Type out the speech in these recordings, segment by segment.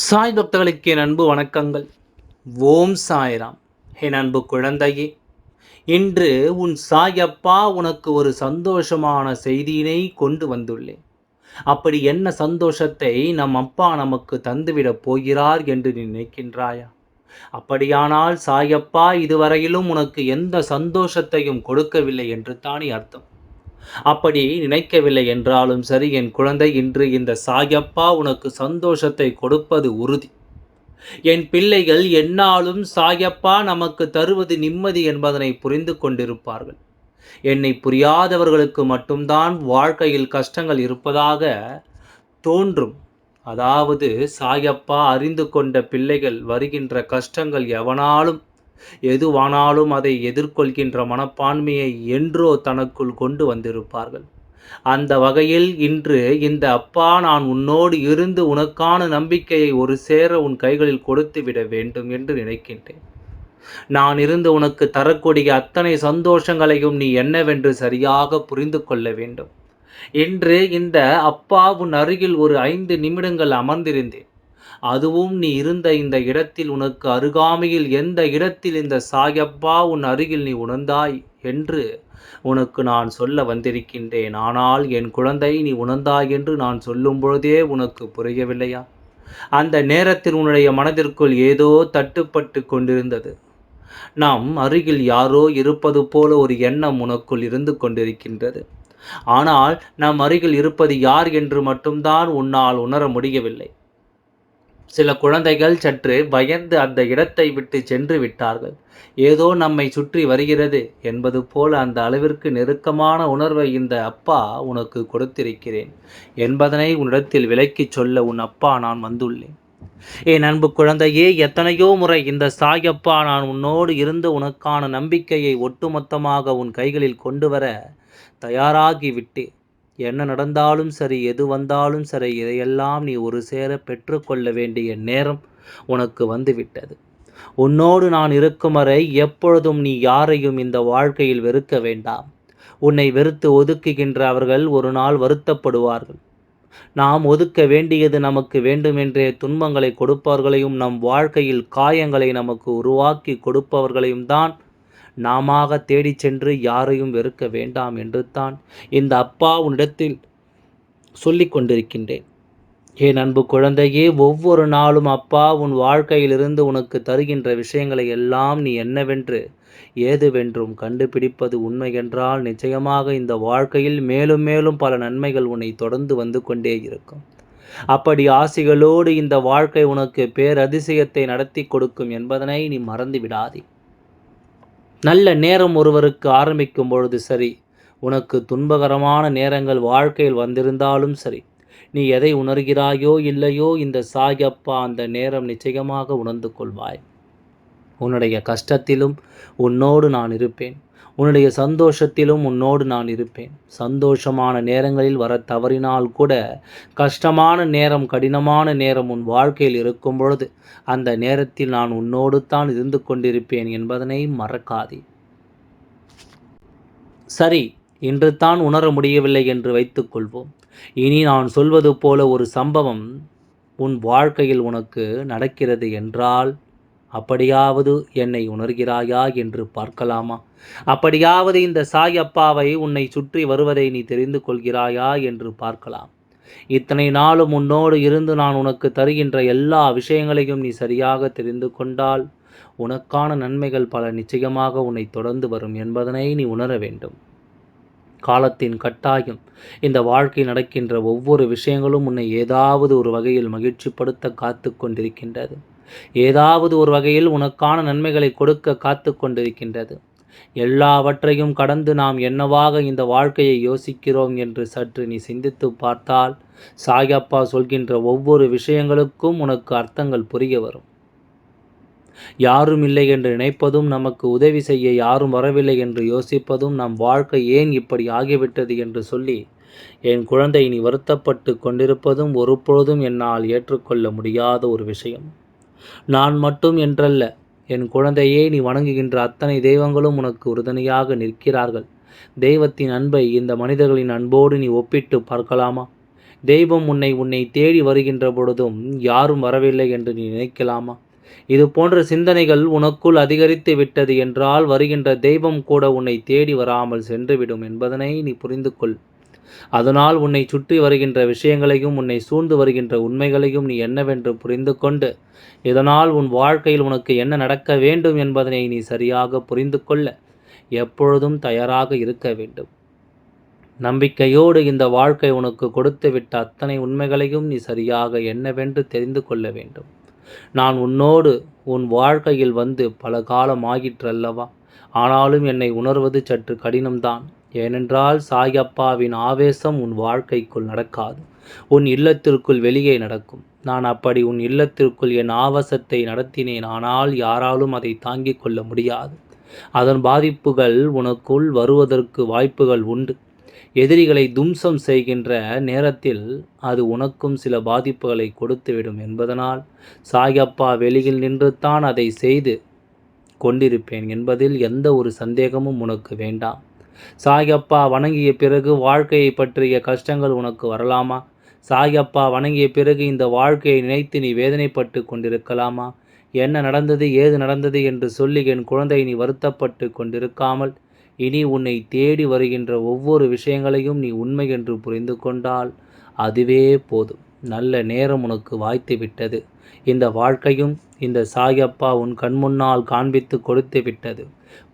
சாய் பக்தர்களுக்கு என் அன்பு வணக்கங்கள். ஓம் சாய்ராம். என் அன்பு குழந்தையே இன்று உன் சாயப்பா உனக்கு ஒரு சந்தோஷமான செய்தியினை கொண்டு வந்துள்ளேன். அப்படி என்ன சந்தோஷத்தை நம் அப்பா நமக்கு தந்துவிடப் போகிறார் என்று நீ நினைக்கின்றாயா? அப்படியானால் சாயப்பா இதுவரையிலும் உனக்கு எந்த சந்தோஷத்தையும் கொடுக்கவில்லை என்று தானே அர்த்தம். அப்படி நினைக்கவில்லை என்றாலும் சரி என் குழந்தை இன்று இந்த சாயப்பா உனக்கு சந்தோஷத்தை கொடுப்பது உறுதி. என் பிள்ளைகள் என்னாலும் சாயப்பா நமக்கு தருவது நிம்மதி என்பதனை புரிந்து கொண்டிருப்பார்கள். என்னை புரியாதவர்களுக்கு மட்டும்தான் வாழ்க்கையில் கஷ்டங்கள் இருப்பதாக தோன்றும். அதாவது சாயப்பா அறிந்து கொண்ட பிள்ளைகள் வருகின்ற கஷ்டங்கள் எவனாலும் எதுவானாலும் அதை எதிர்கொள்கின்ற மனப்பான்மையை என்றோ தனக்குள் கொண்டு வந்திருப்பார்கள். அந்த வகையில் இன்று இந்த அப்பா நான் உன்னோடு இருந்து உனக்கான நம்பிக்கையை ஒரு சேர உன் கைகளில் கொடுத்து விட வேண்டும் என்று நினைக்கின்றேன். நான் இருந்து உனக்கு தரக்கூடிய அத்தனை சந்தோஷங்களையும் நீ என்னவென்று சரியாக புரிந்து கொள்ள வேண்டும். இன்று இந்த அப்பா உன் அருகில் ஒரு ஐந்து நிமிடங்கள் அமர்ந்திருந்தேன். அதுவும் நீ இருந்த இந்த இடத்தில் உனக்கு அருகாமையில் எந்த இடத்தில் இந்த சாயப்பா உன் அருகில் நீ உணர்ந்தாய் என்று உனக்கு நான் சொல்ல வந்திருக்கின்றேன். ஆனால் என் குழந்தை நீ உணர்ந்தாய் என்று நான் சொல்லும் பொழுதே உனக்கு புரியவில்லையா? அந்த நேரத்தில் உன்னுடைய மனதிற்குள் ஏதோ தட்டுப்பட்டு கொண்டிருந்தது. நாம் அருகில் யாரோ இருப்பது போல ஒரு எண்ணம் உனக்குள் இருந்து கொண்டிருக்கின்றது. ஆனால் நம் அருகில் இருப்பது யார் என்று மட்டும்தான் உன்னால் உணர முடியவில்லை. சில குழந்தைகள் சற்று பயந்து அந்த இடத்தை விட்டு சென்று விட்டார்கள். ஏதோ நம்மை சுற்றி வருகிறது என்பது போல அந்த அளவிற்கு நெருக்கமான உணர்வை இந்த அப்பா உனக்கு கொடுத்திருக்கிறேன் என்பதனை உன்னிடத்தில் விலக்கிச் சொல்ல உன் அப்பா நான் வந்துள்ளேன். என் அன்பு குழந்தையே எத்தனையோ முறை இந்த சாயப்பா நான் உன்னோடு இருந்து உனக்கான நம்பிக்கையை ஒட்டுமொத்தமாக உன் கைகளில் கொண்டு வர தயாராகிவிட்டேன். என்ன நடந்தாலும் சரி எது வந்தாலும் சரி இதையெல்லாம் நீ ஒரு சேர பெற்றுக்கொள்ள வேண்டிய நேரம் உனக்கு வந்துவிட்டது. உன்னோடு நான் இருக்கும் வரை எப்பொழுதும் நீ யாரையும் இந்த வாழ்க்கையில் வெறுக்க வேண்டாம். உன்னை வெறுத்து ஒதுக்குகின்ற அவர்கள் ஒரு நாள் வருத்தப்படுவார்கள். நாம் ஒதுக்க வேண்டியது நமக்கு வேண்டுமென்றே துன்பங்களை கொடுப்பவர்களையும் நம் வாழ்க்கையில் காயங்களை நமக்கு உருவாக்கி கொடுப்பவர்களையும் தான் நாம தேடிச் சென்று யாரையும் வெறுக்க வேண்டாம் என்று தான் இந்த அப்பா உன்னிடத்தில் சொல்லி கொண்டிருக்கின்றேன். என் அன்பு குழந்தையே ஒவ்வொரு நாளும் அப்பா உன் வாழ்க்கையிலிருந்து உனக்கு தருகின்ற விஷயங்களை எல்லாம் நீ என்னவென்று ஏதுவென்றும் கண்டுபிடிப்பது உண்மையென்றால் நிச்சயமாக இந்த வாழ்க்கையில் மேலும் மேலும் பல நன்மைகள் உன்னை தொடர்ந்து வந்து கொண்டே இருக்கும். அப்படி ஆசைகளோடு இந்த வாழ்க்கை உனக்கு பேரதிசயத்தை நடத்தி கொடுக்கும் என்பதனை நீ மறந்து விடாதே. நல்ல நேரம் ஒருவருக்கு ஆரம்பிக்கும் பொழுது சரி. உனக்கு துன்பகரமான நேரங்கள் வாழ்க்கையில் வந்திருந்தாலும் சரி. நீ எதை உணர்கிறாயோ இல்லையோ இந்த சாயப்பா அந்த நேரம் நிச்சயமாக உணர்ந்து கொள்வாய். உன்னுடைய கஷ்டத்திலும் உன்னோடு நான் இருப்பேன். உன்னுடைய சந்தோஷத்திலும் உன்னோடு நான் இருப்பேன். சந்தோஷமான நேரங்களில் வர தவறினால் கூட கஷ்டமான நேரம் கடினமான நேரம் உன் வாழ்க்கையில் இருக்கும் பொழுது அந்த நேரத்தில் நான் உன்னோடு தான் இருந்து கொண்டிருப்பேன் என்பதனை மறக்காதே. சரி இன்று தான் உணர முடியவில்லை என்று வைத்துக்கொள்வோம் இனி நான் சொல்வது போல ஒரு சம்பவம் உன் வாழ்க்கையில் உனக்கு நடக்கிறது என்றால் அப்படியாவது என்னை உணர்கிறாயா என்று பார்க்கலாமா? அப்படியாவது இந்த சாய் அப்பாவை உன்னை சுற்றி வருவதை நீ தெரிந்து கொள்கிறாயா என்று பார்க்கலாம். இத்தனை நாளும் உன்னோடு இருந்து நான் உனக்கு தருகின்ற எல்லா விஷயங்களையும் நீ சரியாக தெரிந்து கொண்டால் உனக்கான நன்மைகள் பல நிச்சயமாக உன்னை தொடர்ந்து வரும் என்பதனை நீ உணர வேண்டும். காலத்தின் கட்டாயம். இந்த வாழ்க்கை நடக்கின்ற ஒவ்வொரு விஷயங்களும் உன்னை ஏதாவது ஒரு வகையில் மகிழ்ச்சிப்படுத்த காத்து கொண்டிருக்கின்றது. ஏதாவது ஒரு வகையில் உனக்கான நன்மைகளை கொடுக்க காத்து கொண்டிருக்கின்றது. எல்லாவற்றையும் கடந்து நாம் என்னவாக இந்த வாழ்க்கையை யோசிக்கிறோம் என்று சற்று நீ சிந்தித்து பார்த்தால் சாயப்பா சொல்கின்ற ஒவ்வொரு விஷயங்களுக்கும் உனக்கு அர்த்தங்கள் புரிய வரும். யாரும் இல்லை என்று நினைப்பதும் நமக்கு உதவி செய்ய யாரும் வரவில்லை என்று யோசிப்பதும் நம் வாழ்க்கை ஏன் இப்படி ஆகிவிட்டது என்று சொல்லி என் குழந்தை நீ வருத்தப்பட்டு கொண்டிருப்பதும் ஒருபொழுதும் என்னால் ஏற்றுக்கொள்ள முடியாத ஒரு விஷயம். நான் மட்டும் என்றல்ல என் குழந்தையே நீ வணங்குகின்ற அத்தனை தெய்வங்களும் உனக்கு உறுதுணையாக நிற்கிறார்கள். தெய்வத்தின் அன்பை இந்த மனிதர்களின் அன்போடு நீ ஒப்பிட்டு பார்க்கலாமா? தெய்வம் உன்னை உன்னை தேடி வருகின்ற பொழுதும் யாரும் வரவில்லை என்று நீ நினைக்கலாமா? இது போன்ற சிந்தனைகள் உனக்குள் அதிகரித்து விட்டது என்றால் வருகின்ற தெய்வம் கூட உன்னை தேடி வராமல் சென்றுவிடும் என்பதனை நீ புரிந்து கொள் அதனால் உன்னை சுற்றி வருகின்ற விஷயங்களையும் உன்னை சூழ்ந்து வருகின்ற உண்மைகளையும் நீ என்னவென்று புரிந்து கொண்டு இதனால் உன் வாழ்க்கையில் உனக்கு என்ன நடக்க வேண்டும் என்பதனை நீ சரியாக புரிந்து கொள்ள எப்பொழுதும் தயாராக இருக்க வேண்டும். நம்பிக்கையோடு இந்த வாழ்க்கை உனக்கு கொடுத்து விட்ட அத்தனை உண்மைகளையும் நீ சரியாக என்னவென்று தெரிந்து கொள்ள வேண்டும். நான் உன்னோடு உன் வாழ்க்கையில் வந்து பல காலம் ஆகிற்றல்லவா? ஆனாலும் என்னை உணர்வது சற்று கடினம்தான். ஏனென்றால் சாயப்பாவின் ஆவேசம் உன் வாழ்க்கைக்குள் நடக்காது உன் இல்லத்திற்குள் வெளியே நடக்கும். நான் அப்படி உன் இல்லத்திற்குள் என் ஆவசத்தை நடத்தினேன் ஆனால் யாராலும் அதை தாங்கிக் கொள்ள முடியாது. அதன் பாதிப்புகள் உனக்குள் வருவதற்கு வாய்ப்புகள் உண்டு. எதிரிகளை தும்சம் செய்கின்ற நேரத்தில் அது உனக்கும் சில பாதிப்புகளை கொடுத்துவிடும் என்பதனால் சாயப்பா வெளியில் நின்று தான் அதை செய்து கொண்டிருப்பேன் என்பதில் எந்த ஒரு சந்தேகமும் உனக்கு வேண்டாம். சாயப்பா வணங்கிய பிறகு வாழ்க்கையை பற்றிய கஷ்டங்கள் உனக்கு வரலாமா? சாயப்பா வணங்கிய பிறகு இந்த வாழ்க்கையை நினைத்து நீ வேதனைப்பட்டு கொண்டிருக்கலாமா? என்ன நடந்தது ஏது நடந்தது என்று சொல்லி என் குழந்தை நீ வருத்தப்பட்டு கொண்டிருக்காமல் இனி உன்னை தேடி வருகின்ற ஒவ்வொரு விஷயங்களையும் நீ உண்மை என்று புரிந்து கொண்டால் அதுவே போதும். நல்ல நேரம் உனக்கு வாய்த்து விட்டது இந்த வாழ்க்கையும் இந்த சாயப்பா உன் கண்முன்னால் காண்பித்து கொடுத்து விட்டது.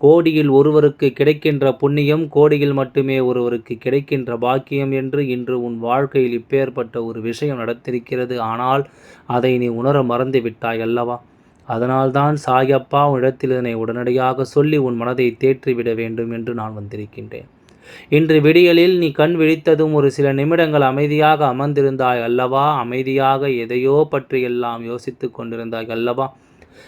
கோடியில் ஒருவருக்கு கிடைக்கின்ற புண்ணியம் கோடியில் மட்டுமே ஒருவருக்கு கிடைக்கின்ற பாக்கியம் என்று இன்று உன் வாழ்க்கையில் இப்பேற்பட்ட ஒரு விஷயம் நடத்திருக்கிறது. ஆனால் அதை நீ உணர மறந்து விட்டாய் அல்லவா? அதனால்தான் சாயப்பா உன்னிடத்தில் இதனை உடனடியாக சொல்லி உன் மனதை தேற்றிவிட வேண்டும் என்று நான் வந்திருக்கின்றேன். இன்று விடியலில் நீ கண் விழித்ததும் ஒரு சில நிமிடங்கள் அமைதியாக அமர்ந்திருந்தாய் அல்லவா? அமைதியாக எதையோ பற்றி எல்லாம் யோசித்து கொண்டிருந்தாய் அல்லவா?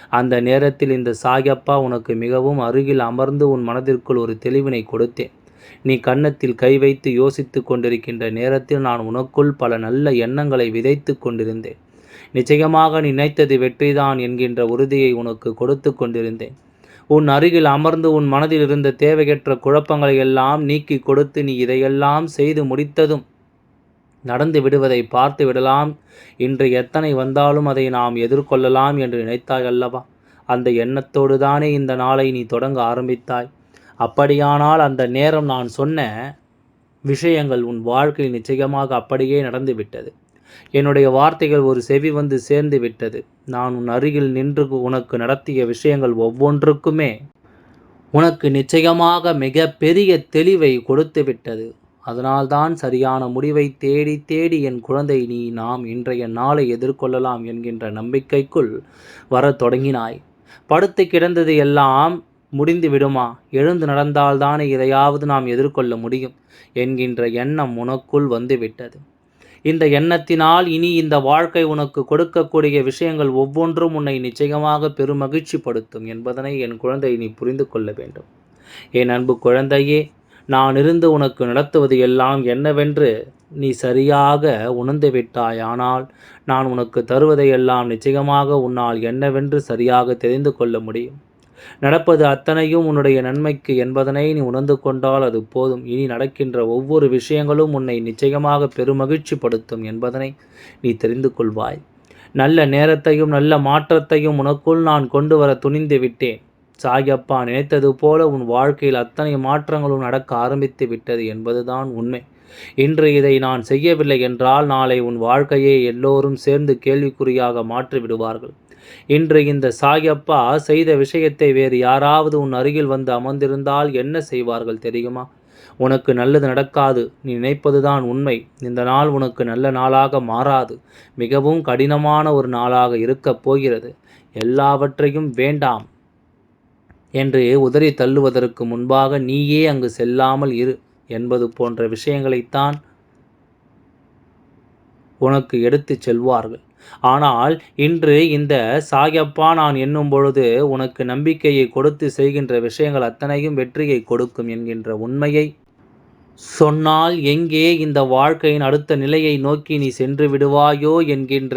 அந்த நேரத்தில் இந்த சாயப்பா உனக்கு மிகவும் அருகில் அமர்ந்து உன் மனதிற்குள் ஒரு தெளிவினை கொடுத்தேன். நீ கன்னத்தில் கை வைத்து யோசித்து கொண்டிருக்கின்ற நேரத்தில் நான் உனக்குள் பல நல்ல எண்ணங்களை விதைத்து கொண்டிருந்தேன். நிச்சயமாக நினைத்தது வெற்றிதான் என்கின்ற உறுதியை உனக்கு கொடுத்து கொண்டிருந்தேன். உன் அருகில் அமர்ந்து உன் மனதில் இருந்த தேவையற்ற குழப்பங்களை எல்லாம் நீக்கி கொடுத்து நீ இதையெல்லாம் செய்து முடித்ததும் நடந்து விடுவதை பார்த்து விடலாம். இன்று எத்தனை வந்தாலும் அதை நாம் எதிர்கொள்ளலாம் என்று நினைத்தாய் அல்லவா? அந்த எண்ணத்தோடு தானே இந்த நாளை நீ தொடங்க ஆரம்பித்தாய். அப்படியானால் அந்த நேரம் நான் சொன்ன விஷயங்கள் உன் வாழ்க்கையில் நிச்சயமாக அப்படியே நடந்துவிட்டது. என்னுடைய வார்த்தைகள் ஒரு செவி வந்து சேர்ந்து விட்டது. நான் உன் அருகில் நின்று உனக்கு நடத்திய விஷயங்கள் ஒவ்வொன்றுக்குமே உனக்கு நிச்சயமாக மிக பெரிய தெளிவை கொடுத்து விட்டது. அதனால்தான் சரியான முடிவை தேடி தேடி என் குழந்தை நீ நாம் இன்றைய நாளை எதிர்கொள்ளலாம் என்கின்ற நம்பிக்கைக்குள் வரத் தொடங்கினாய். படுத்து கிடந்தது எல்லாம் முடிந்து விடுமா? எழுந்து நடந்தால்தானே இதையாவது நாம் எதிர்கொள்ள முடியும்? என்கின்ற எண்ணம் உனக்குள் வந்துவிட்டது இந்த எண்ணத்தினால் இனி இந்த வாழ்க்கை உனக்கு கொடுக்கக்கூடிய விஷயங்கள் ஒவ்வொன்றும் உன்னை நிச்சயமாக பெருமகிழ்ச்சிப்படுத்தும் என்பதனை என் குழந்தை நீ புரிந்து கொள்ள வேண்டும். என் அன்பு குழந்தையே நான் இருந்து உனக்கு நடத்துவது எல்லாம் என்னவென்று நீ சரியாக உணர்ந்து விட்டாயானால் நான் உனக்கு தருவதையெல்லாம் நிச்சயமாக உன்னால் என்னவென்று சரியாக தெரிந்து கொள்ள முடியும். நடப்பது அத்தனையும் உன்னுடைய நன்மைக்கு என்பதனை நீ உணர்ந்து கொண்டால் அது போதும். இனி நடக்கின்ற ஒவ்வொரு விஷயங்களும் உன்னை நிச்சயமாக பெருமகிழ்ச்சிப்படுத்தும் என்பதனை நீ தெரிந்து கொள்வாய். நல்ல நேரத்தையும் நல்ல மாற்றத்தையும் உனக்குள் நான் கொண்டு வர துணிந்து விட்டேன். சாயப்பா நினைத்தது போல உன் வாழ்க்கையில் அத்தனை மாற்றங்களும் நடக்க ஆரம்பித்து விட்டது என்பதுதான் உண்மை. இன்று இதை நான் செய்யவில்லை என்றால் நாளை உன் வாழ்க்கையை எல்லோரும் சேர்ந்து கேள்விக்குறியாக மாற்றிவிடுவார்கள். இன்று இந்த சாயப்பா செய்த விஷயத்தை வேறு யாராவது உன் அருகில் வந்து அமர்ந்திருந்தால் என்ன செய்வார்கள் தெரியுமா? உனக்கு நல்லது நடக்காது. நீ நினைப்பதுதான் உண்மை. இந்த நாள் உனக்கு நல்ல நாளாக மாறாது. மிகவும் கடினமான ஒரு நாளாக இருக்கப் போகிறது. எல்லாவற்றையும் வேண்டாம் என்று உதறி தள்ளுவதற்கு முன்பாக நீயே அங்கு செல்லாமல் இரு என்பது போன்ற விஷயங்களைத்தான் உனக்கு எடுத்துச் செல்வார்கள். ஆனால் இன்று இந்த சாயப்பா நான் என்னும் பொழுது உனக்கு நம்பிக்கையை கொடுத்து செய்கின்ற விஷயங்கள் அத்தனையும் வெற்றியை கொடுக்கும் என்கின்ற உண்மையை சொன்னால் எங்கே இந்த வாழ்க்கையின் அடுத்த நிலையை நோக்கி நீ சென்று விடுவாயோ என்கின்ற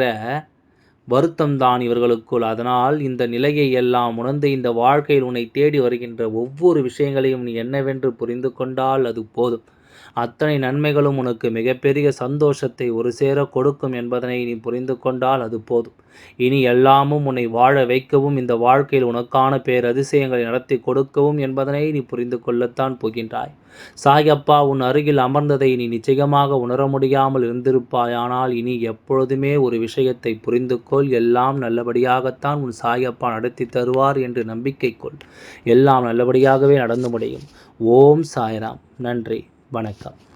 வருத்தம்தான் இவர்களுக்குள். அதனால் இந்த நிலையை எல்லாம் உணர்ந்து இந்த வாழ்க்கையில் உன்னை தேடி வருகின்ற ஒவ்வொரு விஷயங்களையும் நீ என்னவென்று புரிந்து கொண்டால் அது போதும். அத்தனை நன்மைகளும் உனக்கு மிகப்பெரிய சந்தோஷத்தை ஒரு சேர கொடுக்கும் என்பதனை நீ புரிந்து கொண்டால் அது போதும். இனி எல்லாமும் உன்னை வாழ வைக்கவும் இந்த வாழ்க்கையில் உனக்கான பேரதிசயங்களை நடத்தி கொடுக்கவும் என்பதனை நீ புரிந்து கொள்ளத்தான் போகின்றாய். சாயப்பா உன் அருகில் அமர்ந்ததை நீ நிச்சயமாக உணர முடியாமல் இருந்திருப்பாயானால் இனி எப்பொழுதுமே ஒரு விஷயத்தை புரிந்து கொள். எல்லாம் நல்லபடியாகத்தான் உன் சாயப்பா நடத்தி தருவார் என்று நம்பிக்கை கொள். எல்லாம் நல்லபடியாகவே நடந்து முடியும். ஓம் சாய்ராம். நன்றி. வணக்கம்.